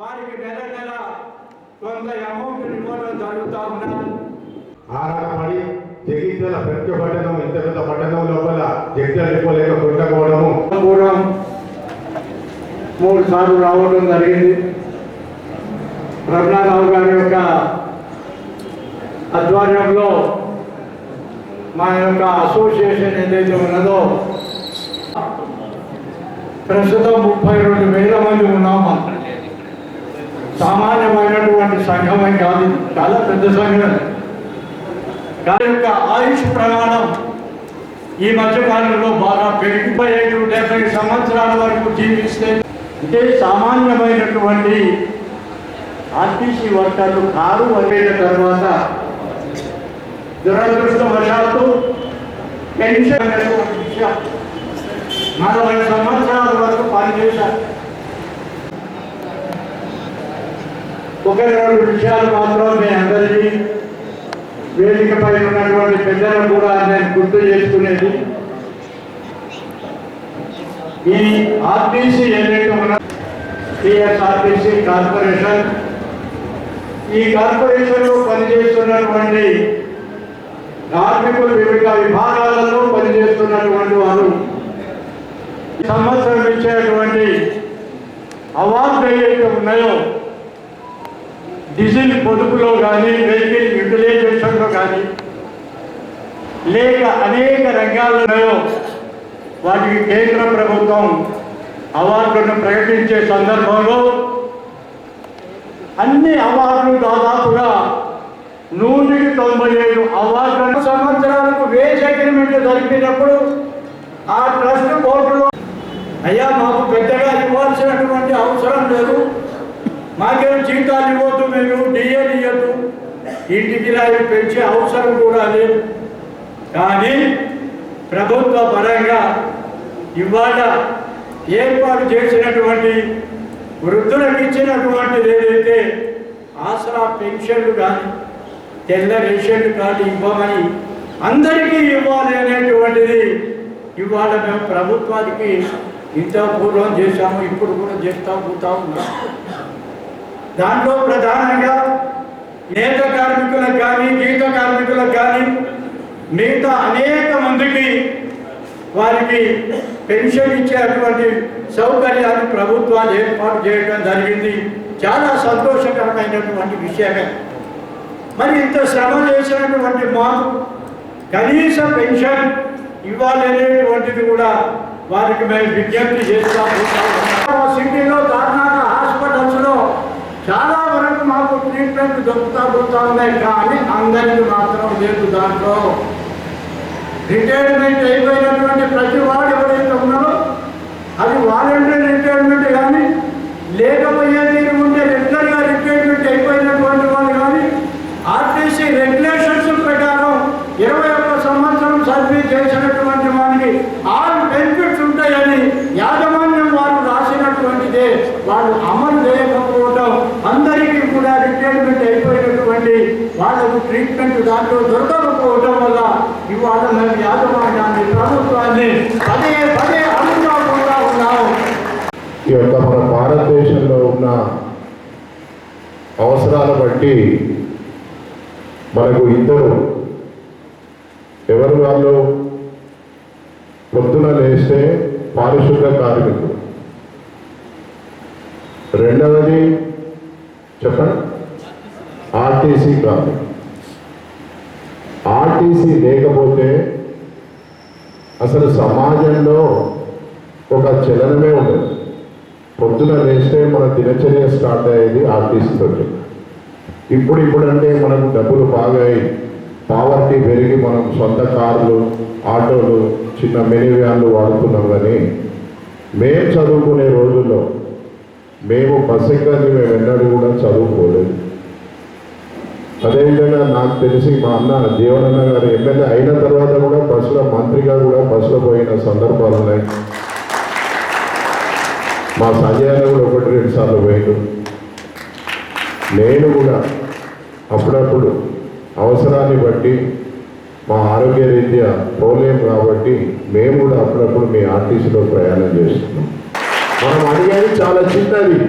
వారికి నెల నెల కొంత అమౌంట్ ఇవ్వడం జరుగుతూ ఉన్నది. జగిత్యాల పెద్ద పట్టణం ఇంత పెద్ద పట్టణం లోపల జగిత్యాల ఎక్కువలేక కొట్టకపోవడము. పూర్వం మూడు సార్లు రావడం జరిగింది. రమణారావు గారి యొక్క ఆధ్వర్యంలో మా యొక్క అసోసియేషన్ ఏదైతే ఉన్నదో ప్రస్తుతం ముప్పై రెండు వేల మంది ఉన్నాము సామాన్యమైనటువంటి సంఘమే కాదు. చాలా పెద్ద సంఘం. దాని యొక్క ఆయుష్ ప్రమాణం ఈ మధ్యకాలంలో బాగా పెరిగిపోయి ఐదు డెబ్బై సంవత్సరాల వరకు జీవిస్తే అంటే సామాన్యమైనటువంటి ఆర్టీసీ వర్కర్లు కారు అయిన తర్వాత దురదృష్టవశాత్తు పెన్షన్ నలభై సంవత్సరాల వరకు పనిచేసే ఒక రెండు విషయాలు మాత్రం మీ అందరికీ వేదికపై ఉన్నటువంటి పెద్దలను కూడా నేను గుర్తు చేసుకునేది. ఈ ఆర్టీసీ ఏదైతే ఉన్న టిఎస్ఆర్టీసీ కార్పొరేషన్ ఈ కార్పొరేషన్లో పనిచేస్తున్నటువంటి కార్మికులు వివిధ విభాగాలలో పనిచేస్తున్నటువంటి వారు సంవత్సరం ఇచ్చేటువంటి అవార్డు ఏదైతే ఉన్నాయో డీజిల్ పొదుపులో కానీ వెహికల్ యూటిలైజేషన్లో కానీ లేక అనేక రంగాల్లో వాటికి కేంద్ర ప్రభుత్వం అవార్డులను ప్రకటించే సందర్భంలో అన్ని అవార్డులు దాదాపుగా నూటికి తొంభై ఏడు అవార్డులను సంవత్సరాలకు వేజ్ అగ్రిమెంట్ జరిపినప్పుడు ఆ ట్రస్ట్ బోర్డులో అయ్యా మాకు పెద్దగా ఇవ్వాల్సినటువంటి అవసరం లేదు. మాకేం జీతాలు ఇవ్వద్దు మేము డిఏలు ఇవ్వద్దు ఇంటికి రాయి పెంచే అవసరం కూడా లేదు. కానీ ప్రభుత్వ పరంగా ఇవాళ ఏర్పాటు చేసినటువంటి వృద్ధులకు ఇచ్చినటువంటిది ఏదైతే ఆసరా పెన్షన్లు కానీ తెల్ల రేషన్లు కానీ ఇవ్వమని అందరికీ ఇవ్వాలి అనేటువంటిది ఇవాళ మేము ప్రభుత్వానికి ఇంత పూర్వం చేశాము ఇప్పుడు కూడా చేస్తూ పోతా ఉన్నాం. దాంట్లో ప్రధానంగా నేత కార్మికులకు కానీ గీత కార్మికులకు కానీ మిగతా అనేక మందికి వారికి పెన్షన్ ఇచ్చేటువంటి సౌకర్యాన్ని ప్రభుత్వాలు ఏర్పాటు చేయడం జరిగింది. చాలా సంతోషకరమైనటువంటి విషయమే. మరి ఇంత శ్రమ చేసినటువంటి మాకు కనీస పెన్షన్ ఇవ్వాలనేటువంటిది కూడా వారికి మేము విజ్ఞప్తి చేస్తాము. సిటీలో కర్ణాటక హాస్పిటల్స్లో చాలా వరకు మాకు ట్రీట్మెంట్ దొరుకుతా పోతా కానీ అందరికీ మాత్రం లేదు దాంట్లో. రిటైర్మెంట్ అయిపోయినటువంటి ప్రతి వాడు ఎవరైతే ఉన్నారో అది వాలంటీర్ రిటైర్మెంట్ కానీ లేకపోయే తీరు ఉంటే రెగ్యులర్గా రిటైర్మెంట్ అయిపోయినటువంటి వాళ్ళు కానీ ఆర్టీసీ రెగ్యులేషన్స్ ప్రకారం ఇరవై ఒక్క సంవత్సరం సర్వీస్ చేసినటువంటి వారికి ఆల్ బెనిఫిట్స్ ఉంటాయని యాజమాన్యం వారు రాసినటువంటిదే వాళ్ళు అమలు చేయకపోవడం అందరికీ కూడా రిటైర్మెంట్ అయిపోయినటువంటి వాళ్ళకు ట్రీట్మెంట్ దాంట్లో దొరకకపోవడం వల్ల ఇవాళ మేము యాజమాన్యాన్ని ప్రభుత్వాన్ని పదే పదే అనుకోకుండా ఉన్నాము ఈ యొక్క మన భారతదేశంలో ఉన్న అవసరాల బట్టి మనకు ఇద్దరు ఎవరు వాళ్ళు పొద్దున లేస్తే పారిశుద్ధ కార్మికులు? రెండవది చెప్పండి. ఆర్టీసీ కార్మికులు. ఆర్టీసీ లేకపోతే అసలు సమాజంలో ఒక చలనమే ఉండదు. పొద్దున లేస్తే మన దినచర్య స్టార్ట్ అయ్యేది ఆర్టీసీ ఇప్పుడు ఇప్పుడంటే మనకు డబ్బులు బాగా పావర్టీ పెరిగి మనం సొంత కార్లు ఆటోలు చిన్న మినీ వ్యాన్లు వాడుతున్నాం కానీ మేము చదువుకునే రోజుల్లో మేము బస్సు ఎక్కని మేము ఎన్నడూ కూడా చదువుకోలేదు. అదేవిధంగా నాకు తెలిసి మా అన్న జీవనన్న గారు ఎమ్మెల్యే అయిన తర్వాత కూడా బస్సులో మంత్రిగా కూడా బస్సులో పోయిన సందర్భాలు ఉన్నాయి. మా సంజయ్ అన్న కూడా ఒకటి రెండు సార్లు పోయాడు. నేను కూడా అప్పుడప్పుడు అవసరాన్ని బట్టి మా ఆరోగ్య రీత్యా పోలేం కాబట్టి మేము కూడా అప్పుడప్పుడు మీ ఆర్టీసీలో ప్రయాణం చేస్తున్నాం. మనం అడిగేది చాలా చిన్నది.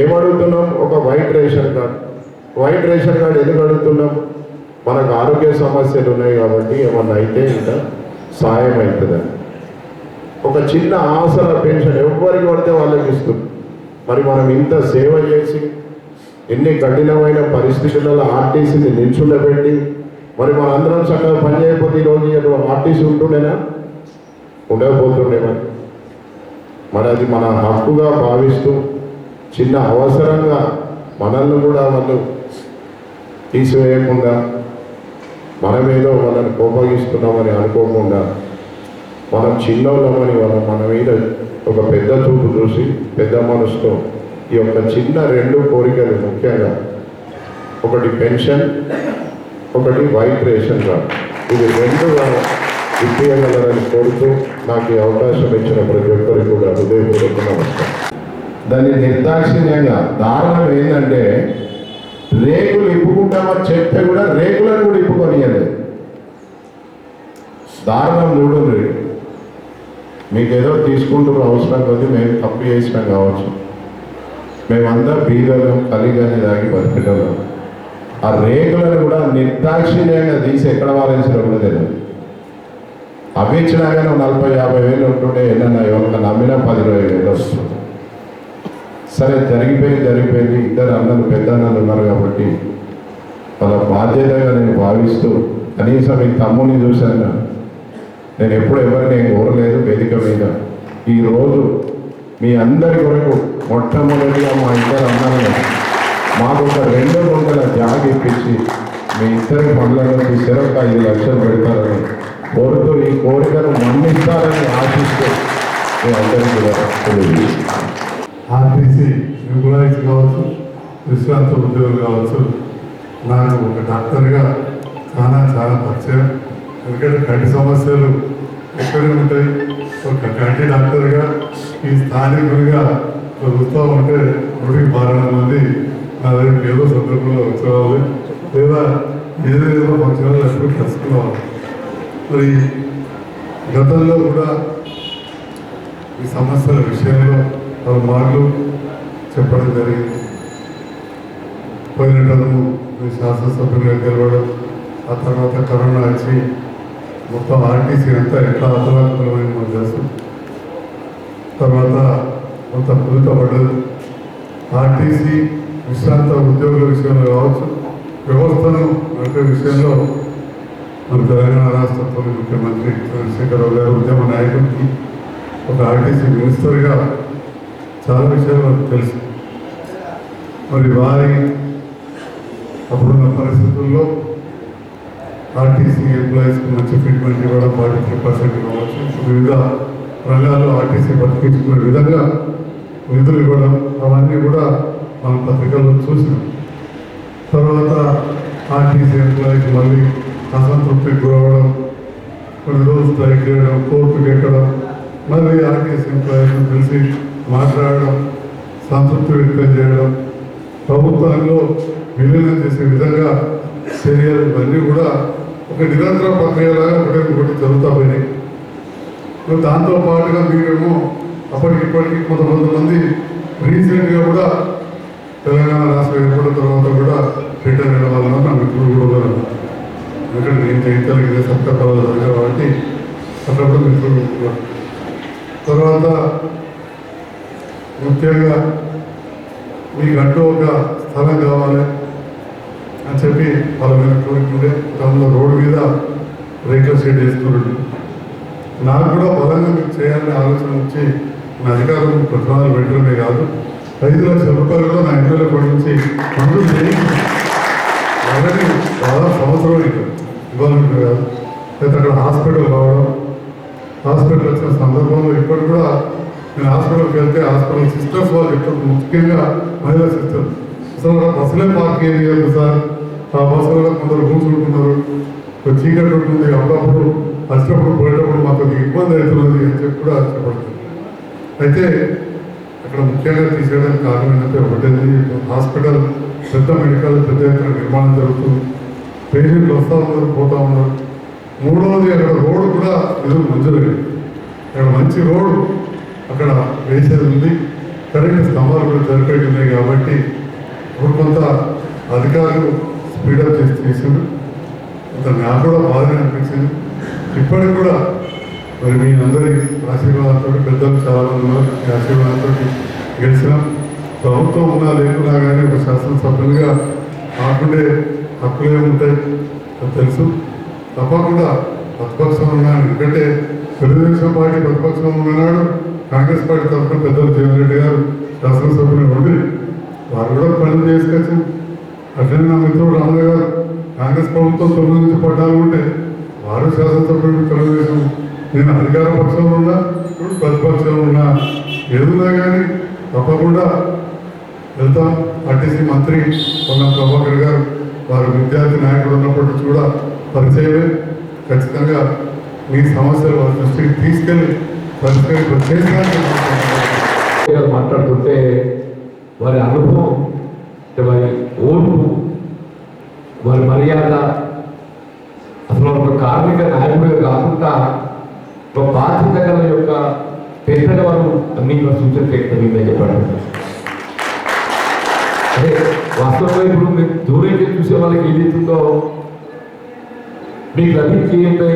ఏమడుగుతున్నాం? ఒక white ration card. White ration card ఎందుకు అడుగుతున్నాం? మనకు ఆరోగ్య సమస్యలు ఉన్నాయి కాబట్టి ఏమన్నా అయితే ఇంకా సాయం అవుతుందని. ఒక చిన్న ఆసర పెన్షన్ ఎవరికి పడితే వాళ్ళకి ఇస్తుంది మరి మనం ఇంత సేవ చేసి ఎన్ని కఠినమైన పరిస్థితులలో ఆర్టీసీని నిల్చుండబెట్టి మరి మనందరం చక్కగా పని చేయకపోతే ఈరోజు ఇక ఆర్టీసీ ఉంటుండేనా? ఉండకపోతుండే మరి. మరి అది మన హక్కుగా భావిస్తూ చిన్న అవసరంగా మనల్ని కూడా వాళ్ళు తీసివేయకుండా మనమేదో వాళ్ళని కోపగిస్తున్నామని అనుకోకుండా మనం చిన్నోళ్ళమని వాళ్ళ మన మీద ఒక పెద్ద చూపు చూసి పెద్ద మనసుతో ఈ యొక్క చిన్న రెండు కోరికలు ముఖ్యంగా ఒకటి పెన్షన్ ఒకటి వైట్ రేషన్ కార్డ్ ఇది రెండు ఇప్పించగలరని కోరుతూ నాకు ఈ అవకాశం ఇచ్చిన ప్రతి ఒక్కరికి కూడా హృదయపూర్వక నమస్కారం. దాన్ని నిర్దాక్షిణ్యంగా దారుణం ఏంటంటే రేకులు ఇప్పుకుంటామని చెప్తే కూడా రేకులను కూడా ఇప్పుకొనియలేదు దారుణం చూడండి. ఏదో తీసుకుంటున్న అవసరం కొద్ది మేము తప్పు చేసినాం కావచ్చు. మేమందరం బీదలం కలిగని దాగి బతికేటోళ్ళం. ఆ రేగులను కూడా నిర్దాక్షిణ్యంగా తీసి ఎక్కడ వారేసారో కూడా తెలియదు. అవి ఇచ్చినా నలభై యాభై వేలు ఉంటుండే ఏదన్నా ఎవరికి నమ్మినా పది ఇరవై వేలు వస్తుంది. సరే జరిగిపోయింది జరిగిపోయింది. ఇద్దరు అన్నలు పెద్ద అన్నలు ఉన్నారు కాబట్టి వాళ్ళ బాధ్యతగా నేను భావిస్తూ కనీసం ఈ తమ్ముని చూశాను నేను ఎప్పుడు ఎవరిని కోరలేదు వేదిక మీద. ఈరోజు మీ అందరి కొరకు మొట్టమొదటిగా మా ఇద్దరు అన్నలు మాకు ఒక రెండు వందల జాగ ఇప్పించి మీ ఇద్దరి పనులను తీసారొక ఐదు లక్షలు పెడతారని కోరుతూ ఈ కోరికను మన్నిస్తారని ఆశిస్తూ మీ అందరికీ కూడా ఆర్టీసీ ఎంప్లాయీస్ కావచ్చు విశ్రాంత ఉద్యోగులు కావచ్చు నాకు ఒక డాక్టర్గా చాలా చాలా పరిచయం. ఎందుకంటే కంటి సమస్యలు ఎక్కడే ఉంటాయి. ఒక కంటి డాక్టర్గా ఈ స్థానికులుగా ప్రభుత్వం ఉంటే నూటికి పాలన మంది నా దగ్గరికి ఏదో సందర్భంలో వచ్చేవాళ్ళు. లేదా ఏదేదో ఫంక్షన్లో ఎప్పుడు కలుసుకునేవాళ్ళు. మరి గతంలో కూడా ఈ సమస్యల విషయంలో పలు చెప్పడం జరిగింది. పోయిన టర్ము మీ శాసనసభ్యులుగా గెలవడం ఆ తర్వాత కరోనా వచ్చి మొత్తం ఆర్టీసీ అంతా ఎట్లా అతలాకుతలమైన మన దేశం తర్వాత కొంత కుదుటపడ్డది ఆర్టీసీ విశ్రాంత ఉద్యోగుల విషయంలో కావచ్చు వ్యవస్థను నడిపే విషయంలో మన తెలంగాణ రాష్ట్ర ముఖ్యమంత్రి చంద్రశేఖరరావు గారు ఉద్యమ నాయకుడికి ఒక ఆర్టీసీ మినిస్టర్గా చాలా విషయాలు మనకు తెలుసు. మరి వారి అప్పుడున్న పరిస్థితుల్లో ఆర్టీసీ ఎంప్లాయీస్కి మంచి ఫిట్మెంట్ ఇవ్వడం ఫార్టీ త్రీ పర్సెంట్ కావచ్చు వివిధ రంగాల్లో ఆర్టీసీ బతికించుకునే విధంగా నిధులు ఇవ్వడం అవన్నీ కూడా మనం పత్రికల్లో చూసినాం. తర్వాత ఆర్టీసీ ఎంప్లాయీకి మళ్ళీ అసంతృప్తికి గురవడం కొన్ని రోజులు స్ట్రైక్ చేయడం కోర్టుకి ఎక్కడం మళ్ళీ ఆర్టీసీ ఎంప్లాయీస్ కలిసి మాట్లాడడం సంతృప్తి వ్యక్తం చేయడం ప్రభుత్వంలో విలీనం చేసే విధంగా చర్యలు ఇవన్నీ కూడా ఒక నిరంతర ప్రక్రియలాగా ఒకటి ఒకటి జరుగుతూ పోయినాయి. దాంతో పాటుగా మీరేమో అప్పటికి ఇప్పటికి కొంతమంది మంది రీసెంట్గా కూడా తెలంగాణ రాష్ట్రం ఏర్పడిన తర్వాత కూడా రిటర్న్ అయిన వాళ్ళని నా మిత్రులు కూడా ఉన్నారు. ఎందుకంటే నేను చేయించాలి ఇదే సత్కారాలు కాబట్టి అట్లా కూడా మిత్రులు తర్వాత ముఖ్యంగా మీకంటూ ఒక స్థలం కావాలి అని చెప్పి వాళ్ళ కోరుకుంటే తమలో రోడ్డు మీద రేకుల షెడ్ వేసుకున్నాడు. నాకు కూడా బలంగా మీకు చేయాలని ఆలోచన వచ్చి నా అధికారం పత్రాలు పెట్టడమే కాదు ఐదు లక్షల రూపాయలు కూడా నా ఇంట్లో పండించి మందులు చాలా సంవత్సరం ఇంకా ఇవ్వాలంటే కాదు. అయితే అక్కడ హాస్పిటల్ రావడం హాస్పిటల్ వచ్చిన సందర్భం ఇప్పటి కూడా నేను హాస్పిటల్కి వెళ్తే హాస్పిటల్ సిస్టర్స్ వాళ్ళు చెప్తారు ముఖ్యంగా మహిళా సిస్టర్స్ అసలు అక్కడ బస్సులే పార్క్ చేయలేదు సార్. ఆ బస్సులో కొందరు కూర్చుంటున్నారు చీకటి ఉంటుంది అప్పుడప్పుడు వచ్చినప్పుడు పోయేటప్పుడు మాకు ఇబ్బంది అవుతున్నది అని చెప్పి కూడా చెప్పబడుతుంది అయితే అక్కడ ముఖ్యంగా తీసేయడానికి కారణం ఏంటంటే ఒకటేది హాస్పిటల్ పెద్ద మెడికల్ పెద్ద ఎత్తున నిర్మాణం జరుగుతుంది. పేషెంట్లు వస్తూ ఉన్నారు పోతా ఉన్నారు. మూడవది అక్కడ రోడ్డు కూడా ఎదురు మంజూరు అక్కడ మంచి రోడ్డు అక్కడ వేసేది ఉంది. కరెంట్ స్తంభాలు కూడా సరిపోయి ఉన్నాయి కాబట్టి ఇప్పుడు కొంత అధికారులు స్పీడప్ చేసి చేసిండు కొంత నాకు కూడా బాధగా అనిపించింది. ఇప్పటికి కూడా మరి మీ అందరి ఆశీర్వాదంతో పెద్దలు చాలా ఉన్నారు. మీ ఆశీర్వాదంతో గెలిచినాం. ప్రభుత్వం ఉన్నా లేకున్నా కానీ ఒక శాసనసభ్యులుగా కాకుండే హక్కులే ఉంటాయి. తెలుసు. తప్పకుండా ప్రతిపక్షం ఉన్నాను ఎందుకంటే తెలుగుదేశం పార్టీ ప్రతిపక్షంలో ఉన్నాడు. కాంగ్రెస్ పార్టీ తరఫున పెద్దలు జగన్రెడ్డి గారు శాసనసభ్యులు ఉండి వారు కూడా పనులు చేసుకొచ్చాం అట్లనే నా మిత్రుడు రామయ్య గారు కాంగ్రెస్ ప్రభుత్వం తొమ్మిది నుంచి పట్టాలు ఉంటే వారు శాసనసభ్యులు తెలుగుదేశం నేను అధికార పక్షంలో ఉన్నా ఇప్పుడు ప్రతిపక్షంలో ఉన్నా. ఏదున్నా కానీ తప్పకుండా వెళ్తాం. ఆర్టీసీ మంత్రి పొన్నం ప్రభాకర్ గారు వారు విద్యార్థి నాయకుడు ఉన్నప్పటి నుంచి కూడా పరిచయమే. ఖచ్చితంగా మీ సమస్యలు వారి దృష్టికి తీసుకెళ్ళి పరిష్కరింప చేసినట్టు మాట్లాడుతుంటే వారి అనుభవం వారి ఓర్పు వారి మర్యాద అసలు ఒక కార్మిక నాయకుడిగా కాకుండా ఒక బాధ్యత గల యొక్క పెద్దగా వారు అన్ని సూచన వ్యక్తమైందని చెప్పాడు అదే వాస్తవంగా ఇప్పుడు మీరు దూరం చూసే వాళ్ళకి ఏదైతుందో మీకు లభించి ఏంటంటే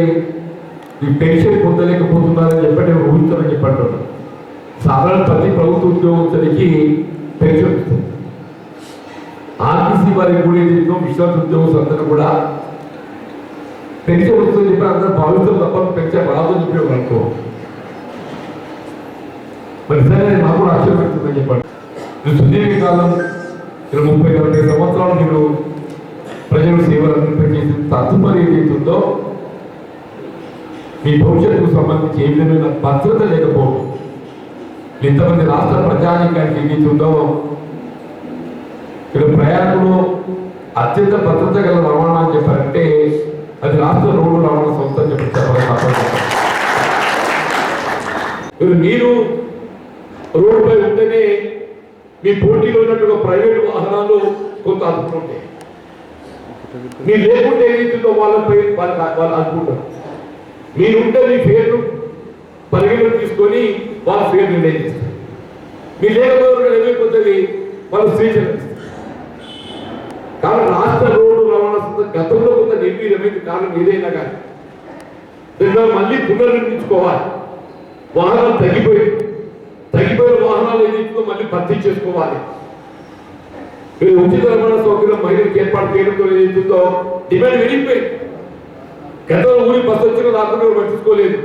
ఈ పెన్షన్ పొందలేకపోతున్నారని చెప్పండి ఊహించమని చెప్పండి. సాధారణ ప్రతి ప్రభుత్వ ఉద్యోగస్తుడికి పెన్షన్ ఇస్తుంది ఆర్టీసీ వారికి కూడా ఏంటో విశ్వాస ఉద్యోగస్తులు అందరూ కూడా పెన్షన్ వస్తుందని చెప్పి అందరూ భావిస్తారు తప్ప పెన్షన్ రాదని చెప్పి అనుకో మరి సరే నాకు కూడా ఆశ్చర్య పెడుతుందని చెప్పండి. ఇది సుదీర్ఘ కాలం ఇలా ముప్పై నలభై సంవత్సరాలు మీరు ప్రజలు సేవలు అందింపజేసిన తదుపరి ఏదైతుందో మీ భవిష్యత్తుకు సంబంధించి ఏ విధమైన భద్రత లేకపోవడం. ఇంతమంది రాష్ట్ర ప్రజానీకానికి ఏదైతుందో ఇక్కడ ప్రయాణంలో అత్యంత భద్రత గల రవాణా అని చెప్పారంటే అది రాష్ట్ర రోడ్డు రవాణా సంస్థ అని చెప్పి చెప్పాలి మీరు రోడ్డుపై ఉంటేనే మీ పోటీలో ఉన్నట్టుగా ప్రైవేట్ వాహనాలు కొంత అనుకుంటాయి మీరు లేకుంటే ఏదైతుందో వాళ్ళపై వాళ్ళు వాళ్ళు అనుకుంటారు? మీరుంటే మీ పేరు పరిగణలోకి తీసుకొని వాళ్ళ పేరు నిర్ణయం చేస్తారు. మీరు లేకపోతే ఏమైపోతుంది వాళ్ళు స్వేచ్ఛ కానీ రాష్ట్ర రోడ్డు రవాణా సంస్థ గతంలో కొంత నిర్వీర్యమైంది కారణం ఏదైనా కానీ దాన్ని మళ్ళీ పునర్నిర్మించుకోవాలి. వాహనాలు తగ్గిపోయి తగ్గిపోయిన వాహనాలు ఏదైతే మళ్ళీ భర్తీ చేసుకోవాలి. మీరు ఉచిత రవాణా సౌకర్యం మహిళలకు ఏర్పాటు చేయడంతో ఏదైతుందో డిమాండ్ పెరిగిపోయింది. గతంలో ఊరి బస్సు వచ్చిన రాకుండా ఎవరు పట్టించుకోలేదు.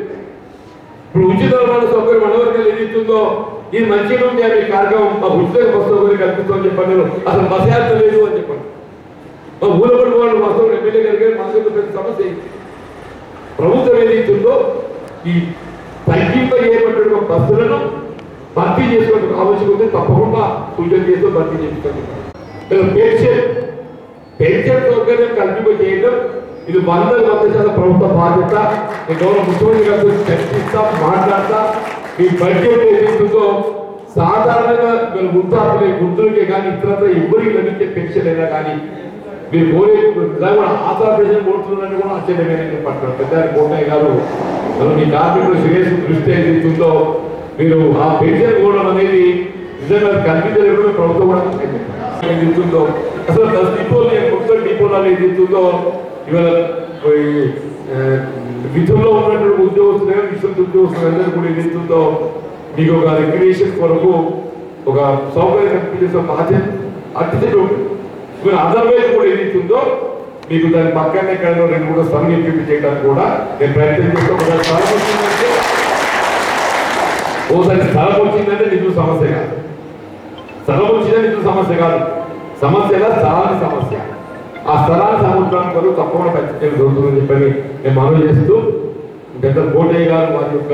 ఇప్పుడు ఉచిత రవాణా సౌకర్యం మనవర్గాలు ఏదైతుందో ఈ మంచిగా ఉంది అనే కార్యక్రమం మా ఉచిత బస్సు సౌకర్యం కల్పిస్తామని చెప్పాను నేను. అసలు బస్ యాత్ర లేదు అని చెప్పాను. మా ఊరపడి వాళ్ళు వాస్తవం ఎమ్మెల్యే గారికి మా దగ్గర పెద్ద సమస్య ఇది. ప్రభుత్వం ఏదైతుందో ఈ తగ్గింపై ఏర్పడిన బస్సులను భర్తీ చేసుకోవడానికి ఆలోచన ఉంది తప్పకుండా సూచన చేస్తూ భర్తీ చేసుకోండి పెన్షన్ పెన్షన్ సౌకర్యం కల్పింప చేయడం ఇది వందల వంద శాతం ప్రభుత్వ బాధ్యత. నేను గౌరవ ముఖ్యమంత్రి గారితో చర్చిస్తా మాట్లాడతా. మీ బడ్జెట్ ఏదైతుందో సాధారణంగా మీరు వృద్ధాపులే వృద్ధులకే కానీ ఇతరత్ర ఎవరికి లభించే పెన్షన్ అయినా కానీ మీరు కోరే నిజంగా ఆసరా పెన్షన్ కోరుతున్నారని కూడా ఆశ్చర్యమైన చెప్పంటారు పెద్ద కోటయ్య గారు అసలు మీ కార్మికులు శ్రేయస్ దృష్టి ఏదైతుందో మీరు ఆ పెన్షన్ కూడా అనేది నిజంగా కల్పించలేకుండా ప్రభుత్వం కూడా ఏదైతుందో అసలు బస్ డిపోలు కొత్త డిపోలలో ఏదైతుందో ఇవాళ ఈ, విధుల్లో ఉన్నటువంటి ఉద్యోగస్తులు కానీ విశ్వత ఉద్యోగస్తులు అందరూ కూడా ఏదైతుందో మీకు ఒక రిక్రియేషన్ కొరకు ఒక సౌకర్యం కల్పించే బాధ్యత అతిథులు మీరు అదర్వైజ్ కూడా ఏదైతుందో మీకు దాని పక్కనే ఎక్కడ రెండు కూడా స్థలం ఇంప్లిమెంట్ చేయడానికి కూడా నేను ప్రయత్నం చేస్తాను ఒకసారి స్థలం వచ్చిందంటే ఓసారి స్థలం వచ్చిందంటే నిధుల సమస్య కాదు. స్థలం వచ్చిందంటే నిధుల సమస్య కాదు. సమస్యల స్థలానికి సమస్య. ఆ స్థలా సముద్రం కొరకు తప్పకుండా ఖచ్చితంగా దొరుకుతుందని చెప్పని నేను మనవి చేస్తూ గత కోటయ్య గారు వారి యొక్క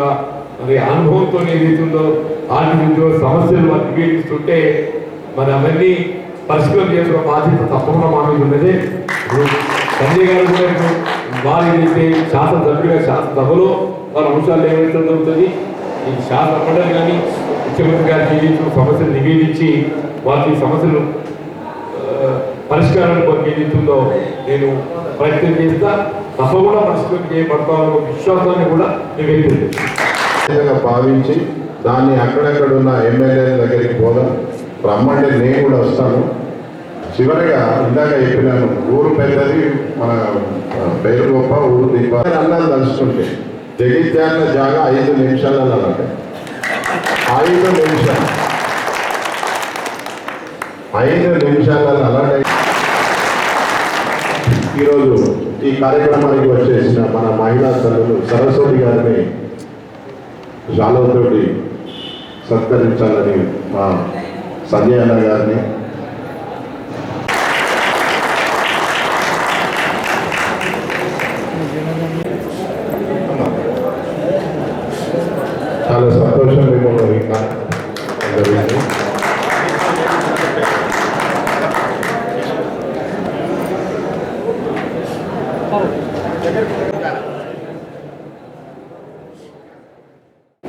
మరి అనుభవంతో ఏదైతుందో ఆర్థిక సమస్యలు వారు నివేదిస్తుంటే మరి అవన్నీ పరిష్కారం చేసుకున్న బాధ్యత తప్పకుండా మా మీద ఉన్నదే. సంజయ్ గారు కూడా ఇప్పుడు వారు ఏదైతే శాసనసభ్యుడిగా శాసనసభలో వారి అంశాలు ఏమైతే జరుగుతుంది ఈ శాసన మండలి కానీ ముఖ్యమంత్రి గారికి ఏదైతే సమస్యలు నివేదించి వారికి సమస్యలు పరిష్కారం పరిష్కారానికి కొరకు ఏదైతుందో నేను ప్రయత్నం చేస్తా. తప్పకుండా పరిష్కారం చేయబడతాను విశ్వాసాన్ని కూడా నేను భావించి దాన్ని అక్కడక్కడ ఉన్న ఎమ్మెల్యేల దగ్గరికి పోదాం. రమ్మంటే నేను కూడా వస్తాను. చివరిగా ఇందాక చెప్పినాను ఊరు పెద్దది మన పేరు గొప్ప ఊరు దీప అన్నాను తలుచుకుంటే జగిత్యాల జాగా ఐదు నిమిషాలలో అంటే. ఐదు నిమిషాలు. ఐదు నిమిషాలలో అలాంటి ఈరోజు ఈ కార్యక్రమానికి వచ్చేసిన మన మహిళా తల్లులు సరస్వతి గారిని శాలతోటి సత్కరించాలని మా సంజయ్ అన్న గారిని